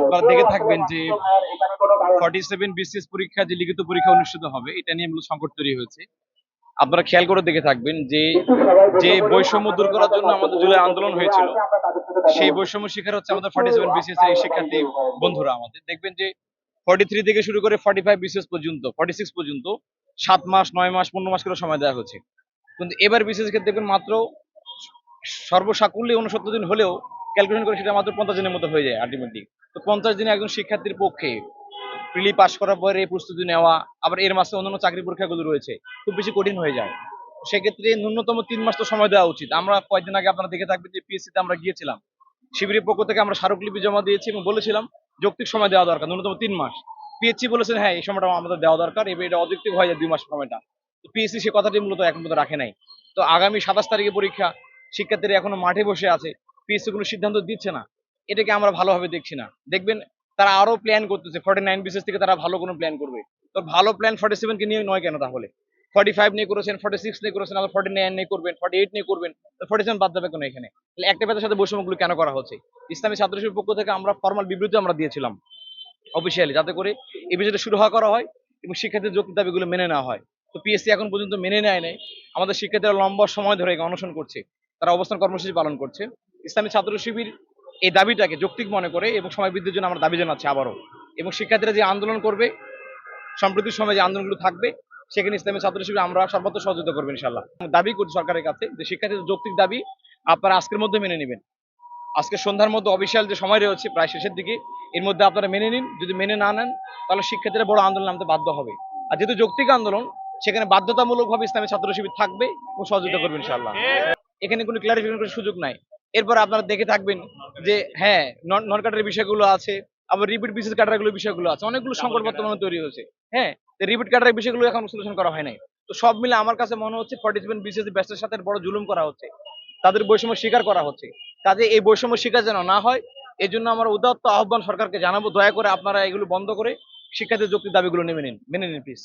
আপনারা দেখে থাকবেন যে ফর্টি সেভেন বিসিএস পরীক্ষা যে লিখিত পরীক্ষা অনুষ্ঠিত হবে এটা নিয়ে মূলত সংকট তৈরি হয়েছে। আপনারা খেয়াল করে দেখে থাকবেন যে যে বৈষম্য দূর করার জন্য আমাদের জুলাই আন্দোলন হয়েছিল সেই বৈষম্য শিকার হচ্ছে আমাদের ফর্টি সেভেন বিসিএস এর শিক্ষার্থী বন্ধুরা আমাদের। দেখবেন যে ফর্টি থ্রি থেকে শুরু করে ফর্টি ফাইভ বিসিএস পর্যন্ত ফর্টি সিক্স পর্যন্ত সাত মাস নয় মাস পনেরো মাস করে সময় দেওয়া হচ্ছে। কিন্তু এবার বিসিএস ক্ষেত্রে দেখবেন মাত্র সর্বসাকুল্যে উনসত্তর দিন হলেও ক্যালকুলেশন করে সেটা মাত্র পঞ্চাশ দিনের মতো হয়ে যায় আলটিমেটলি তো পঞ্চাশ দিনে একজন শিক্ষার্থীর পক্ষে প্রিলি পাস করার পরে এই প্রস্তুতি নেওয়া, আবার এর মাসে অন্যান্য চাকরি পরীক্ষাগুলো রয়েছে, খুব বেশি কঠিন হয়ে যায়। সেক্ষেত্রে ন্যূনতম তিন মাস তো সময় দেওয়া উচিত। আমরা কয়েকদিন আগে আপনারা দেখে থাকবেন যে পিএসসি তে আমরা গিয়েছিলাম। শিবিরের পক্ষ থেকে আমরা স্মারকলিপি জমা দিয়েছি এবং বলেছিলাম যৌক্তিক সময় দেওয়া দরকার, ন্যূনতম তিন মাস। পিএসসি বলেছেন হ্যাঁ এই সময়টা আমাদের দেওয়া দরকার, এবার এটা অযৌক্তিক হয়ে যায় দুই মাস সময়টা। পিএসসি সে কথাটি মূলত এখন পর্যন্ত রাখে নাই। তো আগামী সাতাশ তারিখে পরীক্ষা, শিক্ষার্থীরা এখনও মাঠে বসে আছে। পিএসসি কোনো সিদ্ধান্ত দিচ্ছে না। এটাকে আমরা ভালোভাবে দেখছি না। দেখবেন তারা আরও প্ল্যান করতেছে ফর্টি নাইন বিশেষ থেকে তারা ভালো কোনো প্ল্যান করবে। তো ভালো প্ল্যান ফর্টি সেভেন কে নিয়ে নয় কেন তাহলে? ফর্টি ফাইভ নিয়ে করেছেন ফর্টি সিক্স নিয়ে করেছেন, আবার ফর্টি নাইন নিয়ে করবেন ফর্টি এইট নিয়ে করবেন ফর্টি সেভেন বাদ যাবে কেন এখানে? তাহলে একটা পেতার সাথে বৈষম্যগুলো কেন করা হচ্ছে? ইসলামী ছাত্রশিবির পক্ষ থেকে আমরা ফর্মাল বিবৃতি আমরা দিয়েছিলাম অফিসিয়ালি যাতে করে এই বিষয়টা শুরু হওয়া করা হয় এবং শিক্ষার্থীর যৌক্তিক দাবিগুলো মেনে নেওয়া হয়। তো পিএসসি এখন পর্যন্ত মেনে নেয় নাই। আমাদের শিক্ষার্থীরা লম্বা সময় ধরে অনশন করছে। তারা অবস্থান কর্মসূচি পালন করছে। ইসলামী ছাত্র শিবির এই দাবিটাকে যৌক্তিক মনে করে এবং সময় বৃদ্ধির জন্য আমরা দাবি জানাচ্ছি আবারও। এবং শিক্ষার্থীরা যে আন্দোলন করবে সম্প্রতির সময় যে আন্দোলনগুলো থাকবে, সেখানে ইসলামী ছাত্র শিবির আমরা সর্বত্র সহযোগিতা করব ইনশাল্লাহ দাবি করছি সরকারের কাছে যে শিক্ষার্থীদের যৌক্তিক দাবি আপনারা আজকের মধ্যে মেনে নেবেন। আজকে সন্ধ্যার মধ্যে অফিসিয়াল যে সময় রয়েছে প্রায় শেষের দিকে, এর মধ্যে আপনারা মেনে নিন। যদি মেনে না নেন, তাহলে শিক্ষার্থীরা বড় আন্দোলন নামতে বাধ্য হবে। আর যেহেতু যৌক্তিক আন্দোলন, সেখানে বাধ্যতামূলকভাবে ইসলামী ছাত্র শিবির থাকবে এবং সহযোগিতা করবে ইনশাল্লাহ এখানে কোনো ক্লারিফিকেশন সুযোগ নাই। এরপর আপনারা দেখে থাকবেন যে হ্যাঁ নন কাটারের বিষয়গুলো আছে আবার রিপিট বিসিস কাটারগুলো বিষয়গুলো আছে অনেকগুলো সংকট বর্তমানে তৈরি হয়েছে। হ্যাঁ রিপিট কাটারের বিষয়গুলো এখন সলিউশন করা হয় নাই। তো সব মিলে আমার কাছে মনে হচ্ছে পার্টিসিপেন্ট বিসিএস ব্যাচের সাথে বড় জুলুম করা হচ্ছে। তাদের বৈষম্য স্বীকার করা হচ্ছে। কাজে এই বৈষম্য স্বীকার যেন না হয় এই জন্য আমার উদাত্ত আহ্বান সরকারকে জানাব দয়া করে আপনারা এগুলো বন্ধ করে শিক্ষার্থীর যৌক্তিক দাবিগুলো নেমে নিন মেনে নিন প্লিজ